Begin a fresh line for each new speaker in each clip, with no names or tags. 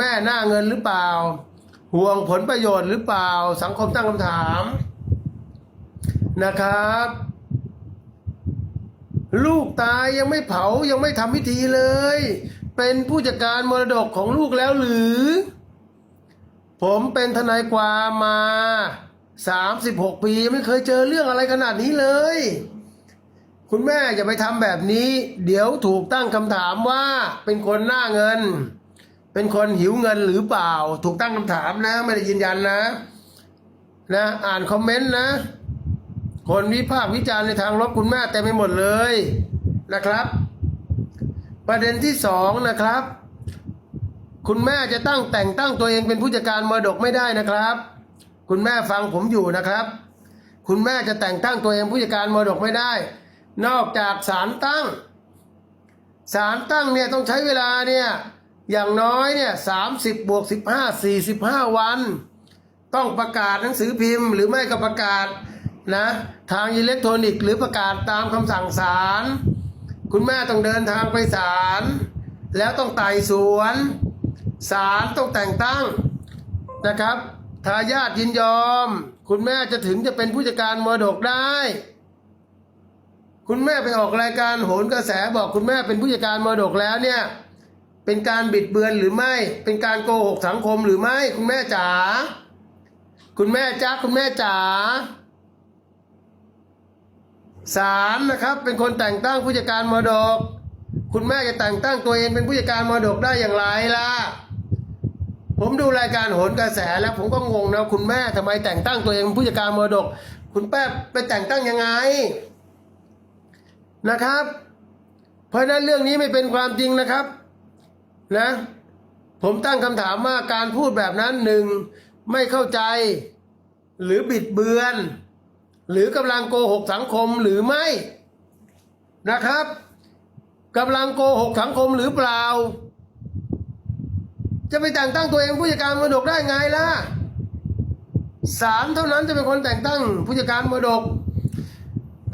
แม่หน้าเงินหรือเปล่า ห่วงผลประโยชน์หรือเปล่า สังคมตั้งคำถามนะครับ ลูกตายยังไม่เผายังไม่ทำพิธีเลย เป็นผู้จัดการมรดกของลูกแล้วหรือ ผมเป็นทนายความมา36ปีไม่เคยเจอเรื่องอะไรขนาดนี้เลย คุณแม่อย่าไปทำแบบนี้ เดี๋ยวถูกตั้งคำถามว่าเป็นคนหน้าเงิน เป็นคนหิวเงินหรือเปล่า ถูกตั้งคำถามนะ ไม่ได้ยืนยันนะนะอ่านคอมเมนต์นะ คนวิพากษ์วิจารณ์ในทางลบคุณแม่เต็มไปหมดเลยนะครับ ประเด็นที่สองนะครับ คุณแม่จะตั้งแต่งตั้งตัวเองเป็นผู้จัดการมรดกไม่ได้นะครับ คุณแม่ฟังผมอยู่นะครับ คุณแม่จะแต่งตั้งตัวเองผู้จัดการมรดกไม่ได้ นอกจากศาลตั้งศาลตั้งเนี่ยต้องใช้เวลาเนี่ย อย่างน้อยเนี่ยสามสิบบวกสิบห้าสี่สิบห้าวัน ต้องประกาศหนังสือพิมพ์ หรือไม่ก็ประกาศนะทางอิเล็กทรอนิกส์หรือประกาศตามคำสั่งศาลคุณแม่ต้องเดินทางไปศาลแล้วต้องไต่สวนศาลต้องแต่งตั้งนะครับทายาทยินยอม คุณแม่จะถึงจะเป็นผู้จัดการมรดกได้ คุณแม่ไปออกรายการโหนกระแสบอกคุณแม่เป็นผู้จัดการมรดกแล้วเนี่ย เป็นการบิดเบือนหรือไม่ เป็นการโกหกสังคมหรือไม่ คุณแม่จ๋า คุณแม่จ๊ะคุณแม่จ๋าศาลนะครับ เป็นคนแต่งตั้งผู้จัดการมรดก คุณแม่จะแต่งตั้งตัวเองเป็นผู้จัดการมรดกได้อย่างไรล่ะ ผมดูรายการโหนกระแสแล้วผมก็งงนะคุณแม่ทำไมแต่งตั้งตัวเองเป็นผู้จัดการมรดก คุณแม่ไปแต่งตั้งยังไงนะครับ เพราะฉะนั้นเรื่องนี้ไม่เป็นความจริงนะครับ นะ ผมตั้งคำถามว่าการพูดแบบนั้นหนึ่งไม่เข้าใจ หรือบิดเบือน หรือกำลังโกหกสังคมหรือไม่นะครับกำลังโกหกสังคมหรือเปล่า จะไปแต่งตั้งตัวเองผู้จัดการมรดกได้ไงล่ะศาลเท่านั้นจะเป็นคนแต่งตั้งผู้จัดการมรดก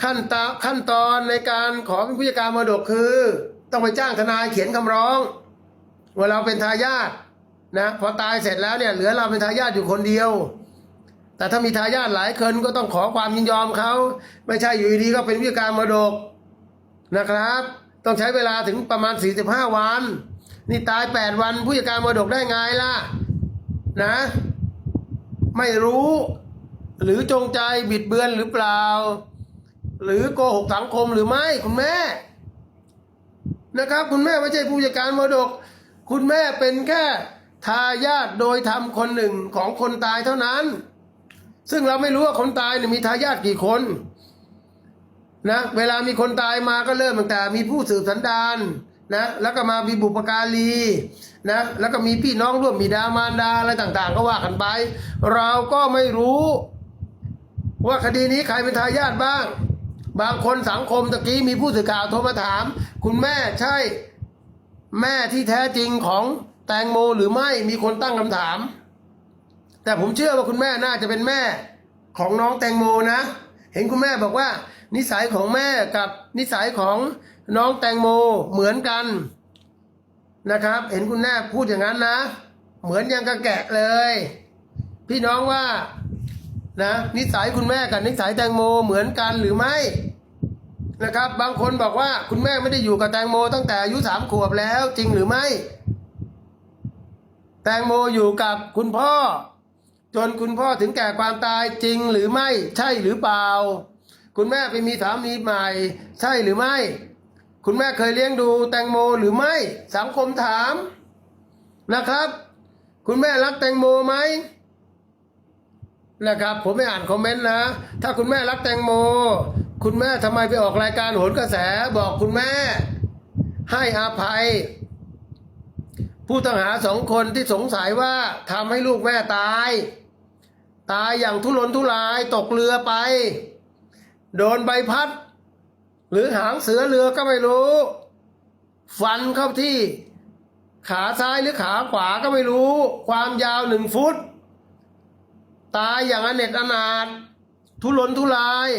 ขั้นตอนขั้นตอนในการขอเป็นผู้จัดการมรดกคือ ต้องไปจ้างทนายเขียนคำร้อง ว่าเราเป็นทายาทนะพอตายเสร็จแล้วเนี่ยเหลือเราเป็นทายาทอยู่คนเดียว แต่ถ้ามีทายาทหลายคนก็ต้องขอความยินยอมเขาไม่ใช่อยู่ดีๆก็เป็นผู้จัดการมรดกนะครับ ต้องใช้เวลาถึงประมาณ 45 วัน นี่ตาย 8 วันผู้จัดการมรดกได้ไงล่ะนะ ไม่รู้ หรือจงใจบิดเบือนหรือเปล่า หรือโกหกสังคมหรือไม่คุณแม่ นะครับ คุณแม่ไม่ใช่ผู้จัดการมรดก คุณแม่เป็นแค่ทายาทโดยทำคนหนึ่งของคนตายเท่านั้น ซึ่งเราไม่รู้ว่าคนตายเนี่ยมีทายาทกี่คนนะเวลามีคนตายมาก็เริ่มตั้งแต่มีผู้สืบสันดานนะแล้วก็มามีบุปการีนะแล้วก็มีพี่น้องร่วมมีดามารดาอะไรต่างๆ ก็ว่ากันไป เราก็ไม่รู้ ว่าคดีนี้ใครเป็นทายาทบ้าง บางคนสังคมตะกี้มีผู้สื่อข่าวโทรมาถาม คุณแม่ใช่ แม่ที่แท้จริงของแตงโมหรือไม่มีคนตั้งคำถาม แต่ผมเชื่อว่าคุณแม่น่าจะเป็นแม่ของน้องแตงโมนะ เห็นคุณแม่บอกว่า นิสัยของแม่กับนิสัยของน้องแตงโมเหมือนกันนะครับ เห็นคุณแม่พูดอย่างนั้นนะ เหมือนยังกระแกะเลย พี่น้องว่านะนิสัยคุณแม่กับนิสัยแตงโมเหมือนกันหรือไม่ นะครับ บางคนบอกว่าคุณแม่ไม่ได้อยู่กับแตงโมตั้งแต่อายุสามขวบแล้วจริงหรือไม่ แตงโมอยู่กับคุณพ่อ จนคุณพ่อถึงแก่ความตายจริงหรือไม่ ใช่หรือเปล่า คุณแม่ไปมีสามีใหม่ ใช่หรือไม่ คุณแม่เคยเลี้ยงดูแตงโมหรือไม่ สังคมถามนะครับ คุณแม่รักแตงโมไหมนะครับผมไม่อ่านคอมเมนต์นะ ถ้าคุณแม่รักแตงโม คุณแม่ทำไมไปออกรายการโหนกระแสบอกคุณแม่ ให้อาภัย ผู้ต้องหาสองคนที่สงสัยว่าทำให้ลูกแม่ตาย ตายอย่างทุรนทุรายตกเรือไป โดนใบพัด หรือหางเสือเรือก็ไม่รู้ ฟันเข้าที่ ขาซ้ายหรือขาขวาก็ไม่รู้ ความยาวหนึ่งฟุต ตายอย่างอเนจอนาถทุรนทุราย